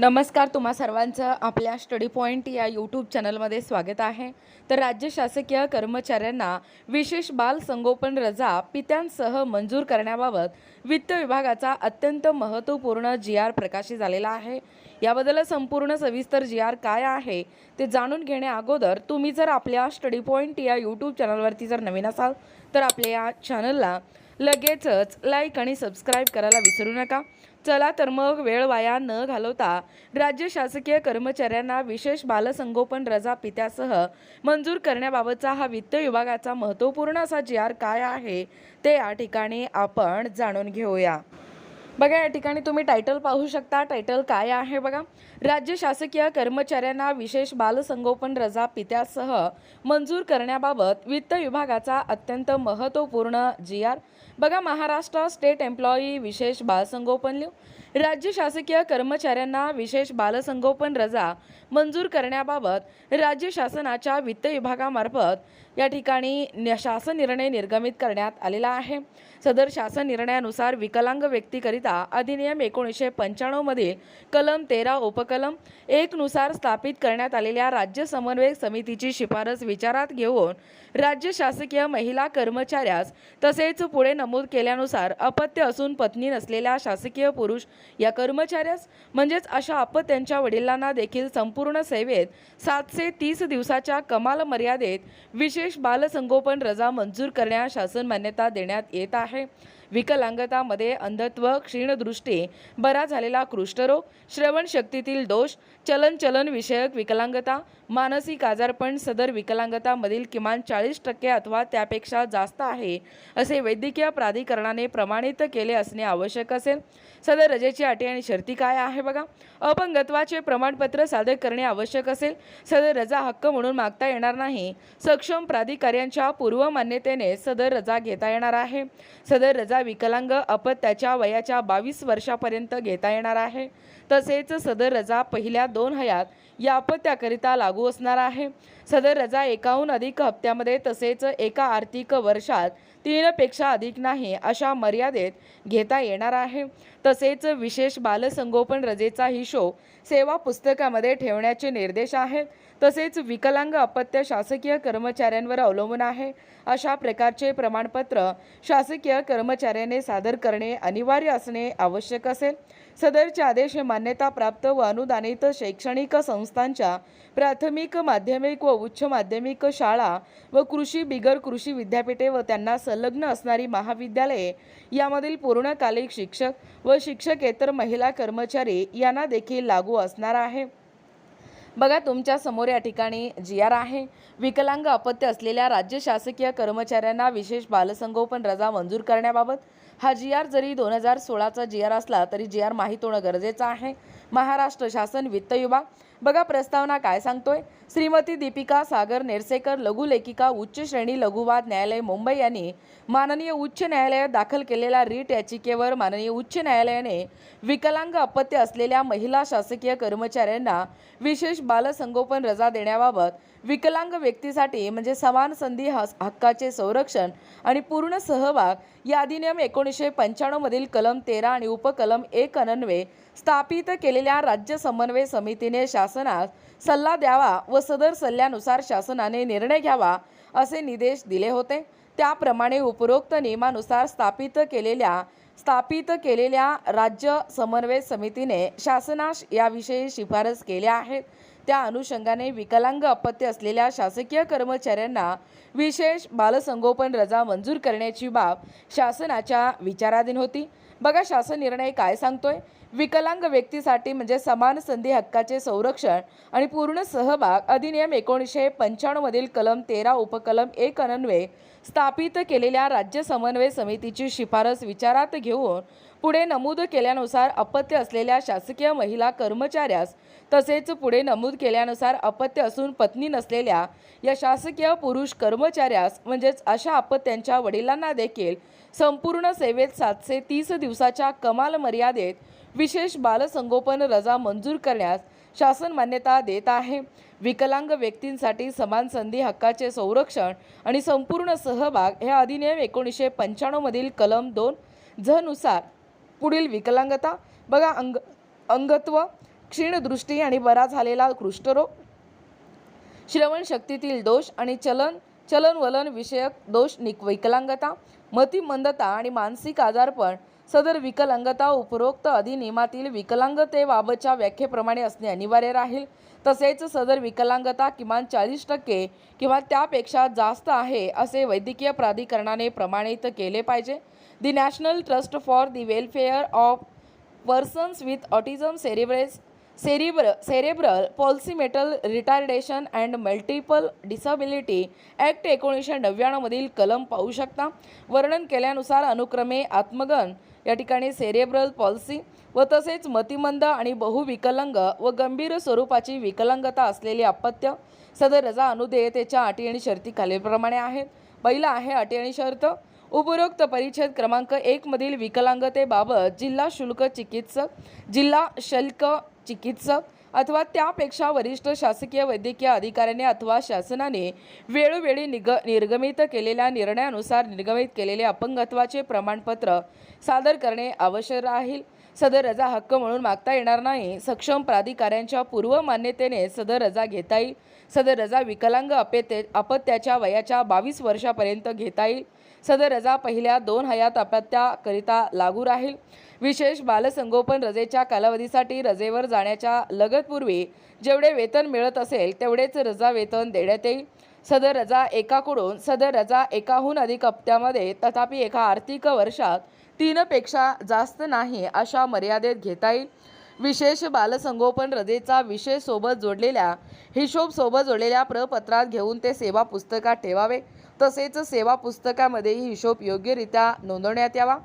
नमस्कार तुम्हा सर्वांचं आपल्या स्टडी पॉईंट या यूट्यूब चॅनलमध्ये स्वागत आहे. तर राज्य शासकीय कर्मचाऱ्यांना विशेष बाल संगोपन रजा पित्यांसह मंजूर करण्याबाबत वित्त विभागाचा अत्यंत महत्त्वपूर्ण जी आर प्रकाशित झालेला आहे. याबद्दल संपूर्ण सविस्तर जी आर काय आहे ते जाणून घेण्या अगोदर तुम्ही जर आपल्या स्टडी पॉईंट या यूट्यूब चॅनलवरती जर नवीन असाल तर आपल्या या चॅनलला लगेचच लाईक आणि सबस्क्राईब करायला विसरू नका. चला तर मग वेळ वाया न घालवता राज्य शासकीय कर्मचाऱ्यांना विशेष बालसंगोपन रजा पित्यासह मंजूर करण्याबाबतचा हा वित्त विभागाचा महत्त्वपूर्ण असा जी आर काय आहे ते या ठिकाणी आपण जाणून घेऊया. बघा या ठिकाणी तुम्ही टायटल पाहू शकता. टायटल काय आहे बघा? राज्य शासकीय कर्मचाऱ्यांना विशेष बालसंगोपन रजा पित्यासह मंजूर करण्याबाबत वित्त विभागाचा अत्यंत महत्त्वपूर्ण जी आर. बघा महाराष्ट्र स्टेट एम्प्लॉई विशेष बालसंगोपन लिव राज्य शासकीय कर्मचाऱ्यांना विशेष बालसंगोपन रजा मंजूर करण्याबाबत राज्य शासनाच्या वित्त विभागामार्फत या ठिकाणी शासन निर्णय निर्गमित करण्यात आलेला आहे. सदर शासन निर्णयानुसार विकलांग व्यक्तीकरिता अधिनियम एकोणीसशे पंच्याण्णवमधील कलम तेरा उपकलम एकनुसार स्थापित करण्यात आलेल्या राज्य समन्वयक समितीची शिफारस विचारात घेऊन राज्य शासकीय महिला कर्मचाऱ्यास तसेच पुढे नमूद केल्यानुसार अपत्य असून पत्नी नसलेल्या शासकीय पुरुष या कर्मचाऱ्यास म्हणजेच अशा अपत्यांच्या वडिलांना देखील संपूर्ण सेवेत सातशे तीस दिवसाच्या कमाल मर्यादेत विशेष बालसंगोपन रजा मंजूर करण्यास शासन मान्यता देण्यात येत आहे. विकलांगतामध्ये अंधत्व क्षीणदृष्टी बरा झालेला कुष्ठरोग श्रवणशक्तीतील दोष चलनचलन विषयक विकलांगता मानसिक आजारपण सदर विकलांगतामधील किमान चाळीस टक्के अथवा त्यापेक्षा जास्त आहे असे वैद्यकीय प्राधिकरणाने प्रमाणित केले असणे आवश्यक असेल. सदर रजेची अटी आणि शर्ती काय आहे बघा? अपंगत्वाचे प्रमाणपत्र सादर करणे आवश्यक असेल. सदर रजा हक्क म्हणून मागता येणार नाही. सक्षम प्राधिकाऱ्यांच्या पूर्व मान्यतेने सदर रजा घेता येणार आहे. सदर रजा विकलांग अपत्याच्या वयाच्या बावीस वर्षापर्यंत घेता येणार आहे. तसेच सदर रजा पहिल्या दोन हयात या अपत्याकरिता लागू असणार आहे. सदर रजा एकाहून अधिक हप्त्यामध्ये तसेच एका आर्थिक वर्षात तीनपेक्षा अधिक नाही अशा मर्यादेत घेता येणार आहे. तसेच विशेष बालसंगोपन रजेचा हिशोब सेवा पुस्तकामध्ये ठेवण्याचे निर्देश आहेत. तसेच विकलांग अपत्य शासकीय कर्मचाऱ्यांवर अवलंबून आहे. अशा प्रकारचे प्रमाणपत्र शासकीय कर्मचाऱ्याने सादर करणे अनिवार्य असणे आवश्यक असेल. सदरचे आदेश हे मान्यता प्राप्त व अनुदानित शैक्षणिक संस्थांच्या प्राथमिक माध्यमिक व उच्च माध्यमिक शाळा व कृषी बिगर कृषी विद्यापीठे व त्यांना संलग्न असणारी महाविद्यालये यामधील पूर्णकालिक शिक्षक व शिक्षकेतर महिला कर्मचारी यांना देखील लागू असणार आहे. बघा तुमच्यासमोर या ठिकाणी जी आर आहे. विकलांग अपत्य असलेल्या राज्य शासकीय कर्मचाऱ्यांना विशेष बालसंगोपन रजा मंजूर करण्याबाबत हा जी आर जरी दोन हजार सोळाचा जी आर असला तरी जी आर माहीत होणं गरजेचं आहे. महाराष्ट्र शासन वित्त विभाग बघा प्रस्तावना काय सांगतोय. श्रीमती दीपिका सागर नेरसेकर लघुलेखिका उच्च श्रेणी लघुवाद न्यायालय मुंबई यांनी माननीय उच्च न्यायालयात दाखल केलेल्या रीट याचिकेवर माननीय उच्च न्यायालयाने विकलांग अपत्य असलेल्या महिला शासकीय कर्मचाऱ्यांना विशेष बालसंगोपन रजा देण्याबाबत विकलांग व्यक्तीसाठी म्हणजे समान संधी हक्काचे संरक्षण आणि पूर्ण सहभाग या अधिनियम एकोणीसशे पंच्याण्णवमधील कलम तेरा आणि उपकलम एक अनन्वे स्थापित केलेल्या राज्य समन्वय समितीने शासनास सल्ला द्यावा व सदर सल्ल्यानुसार शासनाने निर्णय घ्यावा असे निर्देश दिले होते. त्याप्रमाणे उपरोक्त नियमानुसार स्थापित केलेल्या स्थापित केलेल्या राज्य समन्वय समितीने शासनास याविषयी शिफारस केल्या आहेत. त्या अनुषंगाने विकलांग अपत्य असलेल्या शासकीय कर्मचाऱ्यांना विशेष बालसंगोपन रजा मंजूर करण्याची बाब शासनाच्या विचाराधीन होती. बघा शासन निर्णय काय सांगतोय? विकलांग व्यक्तीसाठी म्हणजे समान संधी हक्काचे संरक्षण आणि पूर्ण सहभाग अधिनियम एकोणीसशे पंच्याण्णवमधील कलम तेरा उपकलम एक अनन्वे स्थापित केलेल्या राज्य समन्वय समितीची शिफारस विचारात घेऊन पुढे नमूद केल्यानुसार अपत्य असलेल्या शासकीय महिला कर्मचाऱ्यास तसेच पुढे नमूद केल्यानुसार अपत्य असून पत्नी नसलेल्या या शासकीय पुरुष कर्मचाऱ्यास म्हणजेच अशा अपत्यांच्या वडिलांना देखील संपूर्ण सेवेत सातशे तीस दिवसाच्या कमाल मर्यादेत विशेष बालसंगोपन रजा मंजूर करण्यास शासन मान्यता देत आहे. विकलांग व्यक्तींसाठी समान संधी हक्काचे संरक्षण आणि संपूर्ण सहभाग हे अधिनियम एकोणीसशे पंच्याण्णवमधील कलम दोन झनुसार पुढील विकलांगता बघा अंग अंगत्व क्षीणदृष्टी आणि बरा झालेला कुष्ठरोग श्रवणशक्तीतील दोष आणि चलन चलनवलन विषयक दोष निक विकलांगता मतिमंदता आणि मानसिक आजारपण सदर विकलांगता उपरोक्त अधिनियमातील विकलांगतेबाबतच्या व्याख्येप्रमाणे असणे अनिवार्य राहील. तसेच सदर विकलांगता किमान चाळीस टक्के किंवा त्यापेक्षा जास्त आहे असे वैद्यकीय प्राधिकरणाने प्रमाणित केले पाहिजे. The national trust for the welfare of persons with autism cerebral cerebral cerebral palsy mental retardation and multiple disability act एकोणीसशे नव्याण्णवमधील कलम पाहू शकता. वर्णन केल्यानुसार अनुक्रमे आत्मगन या ठिकाणी सेरेब्रल पॉल्सी व तसेच मतिमंद आणि बहुविकलांग व गंभीर स्वरूपाची विकलांगता असलेली अपत्य सदर रजा अनुदेयतेच्या अटी आणि शर्ती खालीलप्रमाणे आहेत. पहिला आहे अटी आणि शर्त. उपरोक्त परिच्छेद क्रमांक एकमधील विकलांगतेबाबत जिल्हा शुल्क चिकित्सक जिल्हा शुल्क चिकित्सक अथवा त्यापेक्षा वरिष्ठ शासकीय वैद्यकीय अधिकाऱ्याने अथवा शासनाने वेळोवेळी निग निर्गमित केलेल्या निर्णयानुसार निर्गमित केलेले अपंगत्वाचे प्रमाणपत्र सादर करणे आवश्यक राहील. सदर रजा हक्क म्हणून मागता येणार नाही. सक्षम प्राधिकाऱ्यांच्या पूर्व मान्यतेने सदर रजा घेता येईल सदर रजा विकलांग अपत्य अपत्याच्या वयाच्या बावीस वर्षापर्यंत घेता येईल सदर रजा पहिल्या दोन हयात अपत्याकरिता लागू राहील. विशेष बालसंगोपन रजेच्या कालावधीसाठी रजेवर जाण्याच्या लगतपूर्वी जेवढे वेतन मिळत असेल तेवढेच रजा वेतन देण्यात येईल. सदर रजा एकाकडून सदर रजा एकाहून अधिक हप्त्यामध्ये तथापि एका आर्थिक वर्षात तीनपेक्षा जास्त नाही अशा मर्यादेत घेता येईल. विशेष बालसंगोपन रजेचा विषय सोबत जोडलेल्या हिशोब सोबत जोडलेल्या प्रपत्रात घेऊन ते सेवा पुस्तकात ठेवावे. तसेच सेवा पुस्तकामध्येही हिशोब योग्यरित्या नोंदवण्यात यावा.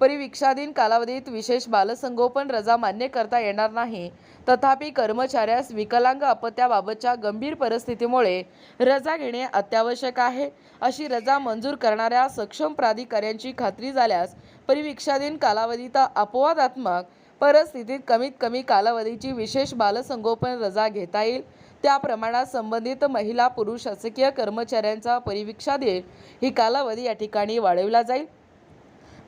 परिवीक्षाधीन कालावधीत विशेष बालसंगोपन रजा मान्य करता येणार नाही. तथापि कर्मचाऱ्यास विकलांग अपत्याबाबतच्या गंभीर परिस्थितीमुळे रजा घेणे अत्यावश्यक आहे. अशी रजा मंजूर करणाऱ्या सक्षम प्राधिकाऱ्यांची खात्री झाल्यास परिवीक्षाधीन कालावधीत अपवादात्मक परिस्थितीत कमीत कमी कालावधीची विशेष बालसंगोपन रजा घेता येईल. त्या प्रमाणात संबंधित महिला पुरुष शासकीय कर्मचाऱ्यांचा परिवीक्षाधीन ही कालावधी या ठिकाणी वाढविला जाईल.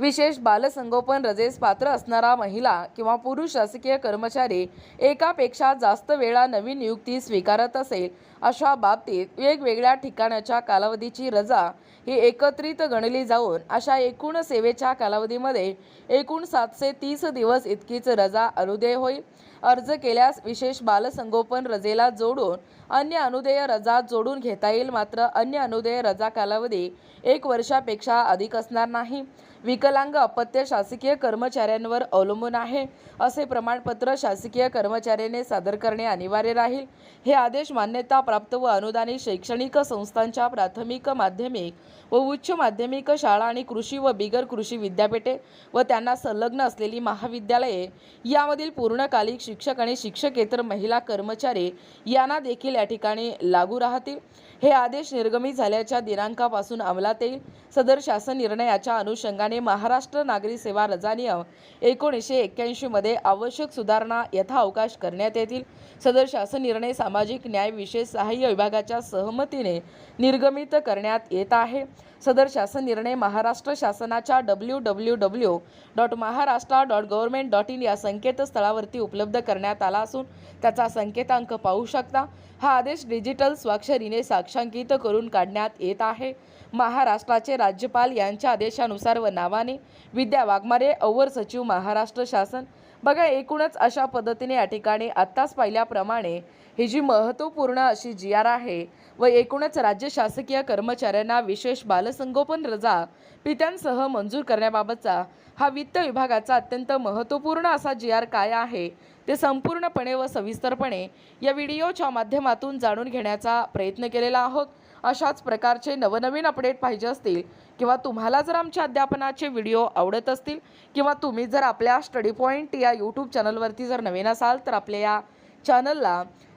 विशेष बालसंगोपन रजेस पात्र असणारा महिला किंवा पुरुष शासकीय कर्मचारी एकापेक्षा जास्त वेळा नवीन नियुक्ती स्वीकारत असेल. अशा बाबतीत वेगवेगळ्या ठिकाणाच्या कालावधीची रजा ही एकत्रित गणली जाऊन अशा एकूण सेवेच्या कालावधीमध्ये एकूण सातशे तीस दिवस इतकीच रजा अनुदेय होईल. अर्ज केल्यास विशेष बालसंगोपन रजेला जोडून अन्य अनुदेय रजा जोडून घेता येईल. मात्र अन्य अनुदेय रजा कालावधी एक वर्षापेक्षा अधिक असणार नाही. विकलांग अपत्य शासकीय कर्मचाऱ्यांवर अवलंबून आहे. असे प्रमाणपत्र शासकीय कर्मचाऱ्याने सादर करणे अनिवार्य राहील. हे आदेश मान्यता प्राप्त व अनुदानित शैक्षणिक संस्थांच्या प्राथमिक माध्यमिक व उच्च माध्यमिक शाळा आणि कृषी व बिगर कृषी विद्यापीठे व त्यांना संलग्न असलेली महाविद्यालये यामधील पूर्णकालिक शिक्षक आणि शिक्षकेतर महिला कर्मचारी यांना देखील या ठिकाणी लागू राहतील. हे आदेश निर्गमित झाल्याच्या दिनांकापासून अंमलात येईल. सदर शासन निर्णयाच्या अनुषंगाने महाराष्ट्र नागरी सेवा रजा नियम एकोणीसशे एक्क्याऐंशीमध्ये आवश्यक सुधारणा यथाअवकाश करण्यात येतील. सदर शासन निर्णय सामाजिक न्याय विशेष सहाय्य विभागाच्या सहमतीने निर्गमित करण्यात येत आहे. सदर शासन निर्णय महाराष्ट्र शासनाच्या W W W dot Maharashtra dot government dot in या संकेतस्थळावरती उपलब्ध करण्यात आला असून त्याचा संकेतांक पाहू शकता. हा आदेश डिजिटल स्वाक्षरीने साक्षांकित करून काढण्यात येत आहे. महाराष्ट्राचे राज्यपाल यांच्या आदेशानुसार व नावाने विद्या वाघमारे अवर सचिव महाराष्ट्र शासन. बघा एकूणच अशा पद्धतीने या ठिकाणी आत्ताच पाहिल्याप्रमाणे ही जी महत्त्वपूर्ण अशी जी आर आहे व एकूणच राज्य शासकीय कर्मचाऱ्यांना विशेष बालसंगोपन रजा पित्यांसह मंजूर करण्याबाबतचा हा वित्त विभागाचा अत्यंत महत्त्वपूर्ण असा जी आर काय आहे ते संपूर्णपणे व सविस्तरपणे या व्हिडिओच्या माध्यमातून जाणून घेण्याचा प्रयत्न केलेला आहोत. अशाच प्रकारचे नवनवीन अपडेट पाहिजे असतील किंवा तुम्हाला जर आमच्या अध्यापनाचे व्हिडिओ आवडत असतील किंवा तुम्ही जर आपल्या स्टडी पॉईंट या यूट्यूब चॅनलवरती जर नवीन असाल तर आपल्या या चॅनलला